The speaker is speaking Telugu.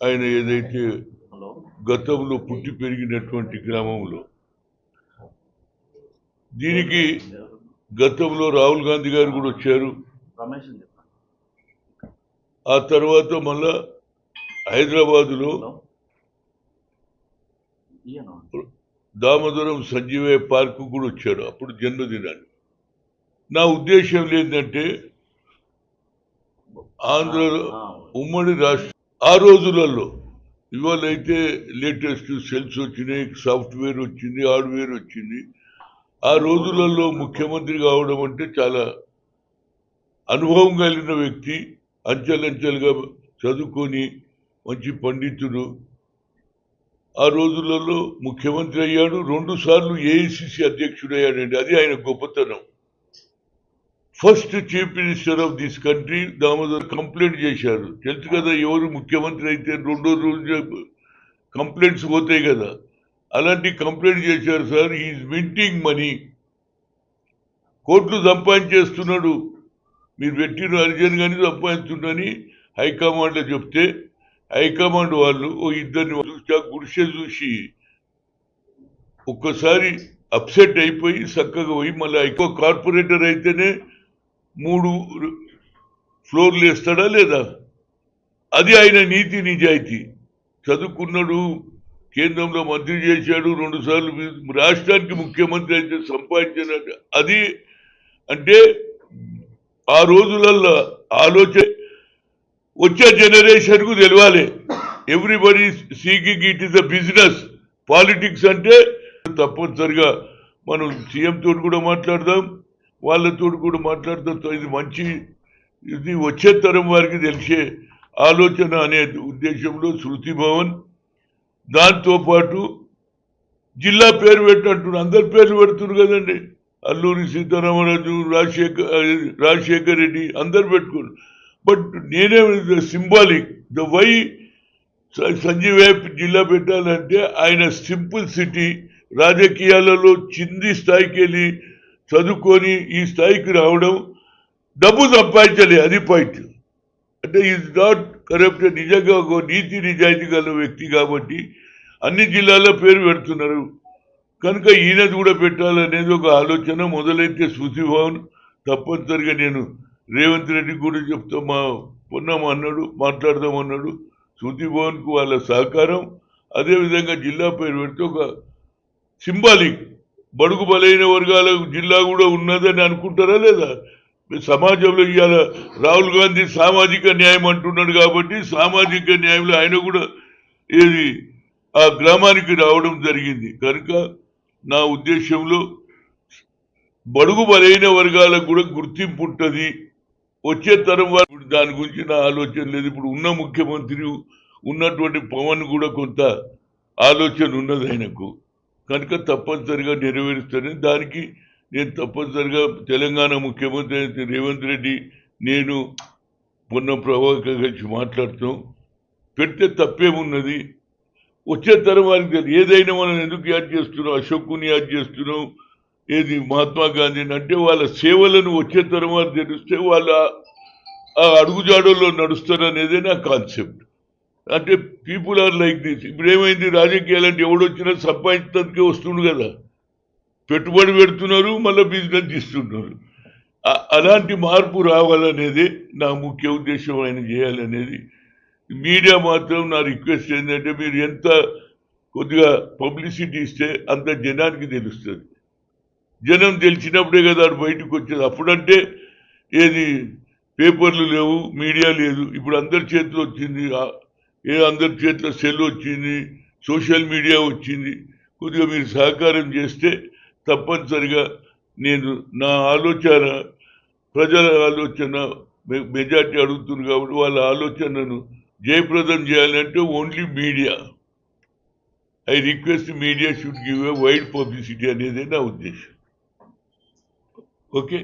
ఆయన ఏదైతే గతంలో పుట్టి పెరిగినటువంటి గ్రామంలో దీనికి గతంలో రాహుల్ గాంధీ గారు కూడా వచ్చారు. ఆ తర్వాత మళ్ళా హైదరాబాదులో దామోదరం సంజీవయ్య పార్కు కూడా వచ్చాడు అప్పుడు జన్మదినాన్ని. నా ఉద్దేశం ఏంటంటే ఆంధ్రలో ఉమ్మడి రాష్ట్ర ఆ రోజులలో ఇవాళ అయితే లేటెస్ట్ సెల్స్ వచ్చినాయి సాఫ్ట్వేర్ వచ్చింది హార్డ్వేర్ వచ్చింది. ఆ రోజులలో ముఖ్యమంత్రి కావడం అంటే చాలా అనుభవం కలిగిన వ్యక్తి అంచెలంచెలుగా చదువుకొని మంచి పండితుడు. ఆ రోజులలో ముఖ్యమంత్రి అయ్యాడు రెండు సార్లు ఏఐసిసి అధ్యక్షుడు అయ్యాడండి అది ఆయన గొప్పతనం. First chief minister of this country Damodar complaint చేశారు. తెలుసు కదా ఎవరు ముఖ్యమంత్రి అయితే రెండో రోజు కంప్లైంట్స్ పోతాయి కదా. అలాంటి కంప్లైంట్ చేశారు సార్ ఈజ్ మింటింగ్ మనీ కోట్లు సంపాదించేస్తున్నాడు. మీరు పెట్టిన అర్జన్ కానీ సంపాదించుండని హైకమాండ్లో చెప్తే హైకమాండ్ వాళ్ళు ఓ ఇద్దరిని చూసి గుడిసే గుడిసె చూసి ఒక్కసారి అప్సెట్ అయిపోయి చక్కగా పోయి మళ్ళీ ఎక్కువ కార్పొరేటర్ అయితేనే మూడు ఫ్లోర్లు వేస్తాడా లేదా? అది ఆయన నీతి నిజాయితీ. చదువుకున్నాడు కేంద్రంలో మంత్రి చేశాడు రెండుసార్లు రాష్ట్రానికి ముఖ్యమంత్రి అయితే సంపాదించినట్టు. అది అంటే ఆ రోజులల్లో ఆలోచన వచ్చే జనరేషన్కు తెలియాలి everybody seeking it is the business. Politics అంటే తప్పనిసరిగా మనం సీఎంతో కూడా మాట్లాడదాం. వాళ్ళతో కూడా మాట్లాడుతూ ఇది మంచి ఇది వచ్చే తరం వారికి తెలిసే ఆలోచన అనే ఉద్దేశంలో శృతి భవన్ దాంతో పాటు జిల్లా పేరు పెట్టినట్టు అందరి పేర్లు పెడుతున్నారు కదండి. అల్లూరి సీతారామరాజు రాజశేఖర్ రాజశేఖర్ రెడ్డి అందరు పెట్టుకున్నారు. బట్ నేనే సింబాలిక్. ద వై సంజీవ్ జిల్లా పెట్టాలంటే ఆయన సింపుల్ సిటీ రాజకీయాలలో చింది స్థాయికి వెళ్ళి చదువుకొని ఈ స్థాయికి రావడం డబ్బు సంపాదించలే అది పాయింట్ అంటే ఈజ్ నాట్ కరప్ట్ నిజంగా ఒక నీతి నిజాయితీ గల వ్యక్తి కాబట్టి అన్ని జిల్లాల్లో పేరు పెడుతున్నారు. కనుక ఈయనది కూడా పెట్టాలనేది ఒక ఆలోచన. మొదలైతే శృతి భవన్ తప్పనిసరిగా నేను రేవంత్ రెడ్డి కూడా చెప్తా మా పొన్నాం అన్నాడు మాట్లాడదామన్నాడు శృతి భవన్కు వాళ్ళ సహకారం అదేవిధంగా జిల్లా పేరు పెడితే ఒక సింబాలిక్ బడుగు బలైన వర్గాల జిల్లా కూడా ఉన్నదని అనుకుంటారా లేదా? సమాజంలో ఇవాళ రాహుల్ గాంధీ సామాజిక న్యాయం అంటున్నాడు కాబట్టి సామాజిక న్యాయంలో ఆయన కూడా ఏది ఆ గ్రామానికి రావడం జరిగింది. కనుక నా ఉద్దేశంలో బడుగు బలైన వర్గాలకు కూడా గుర్తింపు ఉంటుంది. వచ్చే తరం వారు దాని గురించి నా ఆలోచన లేదు. ఇప్పుడు ఉన్న ముఖ్యమంత్రి ఉన్నటువంటి పవన్ కూడా కొంత ఆలోచన ఉన్నది ఆయనకు. కనుక తప్పనిసరిగా నెరవేరుస్తాను. దానికి నేను తప్పనిసరిగా తెలంగాణ ముఖ్యమంత్రి రేవంత్ రెడ్డి నేను మొన్న ప్రభాకర్ కలిసి మాట్లాడుతాం పెడితే తప్పేమున్నది? వచ్చే తరం వారికి తెలియదు. ఏదైనా మనం ఎందుకు యాడ్ చేస్తున్నాం అశోక్ని యాడ్ చేస్తున్నాం ఏది మహాత్మా గాంధీని? అంటే వాళ్ళ సేవలను వచ్చే తరం వారు తెలిస్తే వాళ్ళ ఆ అడుగుజాడల్లో నడుస్తారు అనేదే నా కాన్సెప్ట్. అంటే పీపుల్ ఆర్ లైక్ దిస్ ఇప్పుడు ఏమైంది? రాజకీయాలంటే ఎవడొచ్చినా సంపాదించడానికే వస్తుండు కదా. పెట్టుబడి పెడుతున్నారు మళ్ళీ బిజినెస్ ఇస్తున్నారు అలాంటి మార్పు రావాలనేది నా ముఖ్య ఉద్దేశం ఆయన చేయాలనేది. మీడియా మాత్రం నా రిక్వెస్ట్ ఏంటంటే మీరు ఎంత కొద్దిగా పబ్లిసిటీ ఇస్తే అంత జనానికి తెలుస్తుంది. జనం తెలిసినప్పుడే కదా ఆడు బయటకు వచ్చేది. అప్పుడంటే ఏది? పేపర్లు లేవు మీడియా లేదు. ఇప్పుడు అందరి చేతిలో వచ్చింది ఏ అందరి చేతిలో సెల్ వచ్చింది సోషల్ మీడియా వచ్చింది కొద్దిగా మీరు సహకారం చేస్తే తప్పనిసరిగా నేను నా ఆలోచన ప్రజల ఆలోచన మెజార్టీ అడుగుతుంది కాబట్టి వాళ్ళ ఆలోచనను జయప్రదం చేయాలంటే only media I request media should give a wide publicity అనేది నా ఉద్దేశం. ఓకే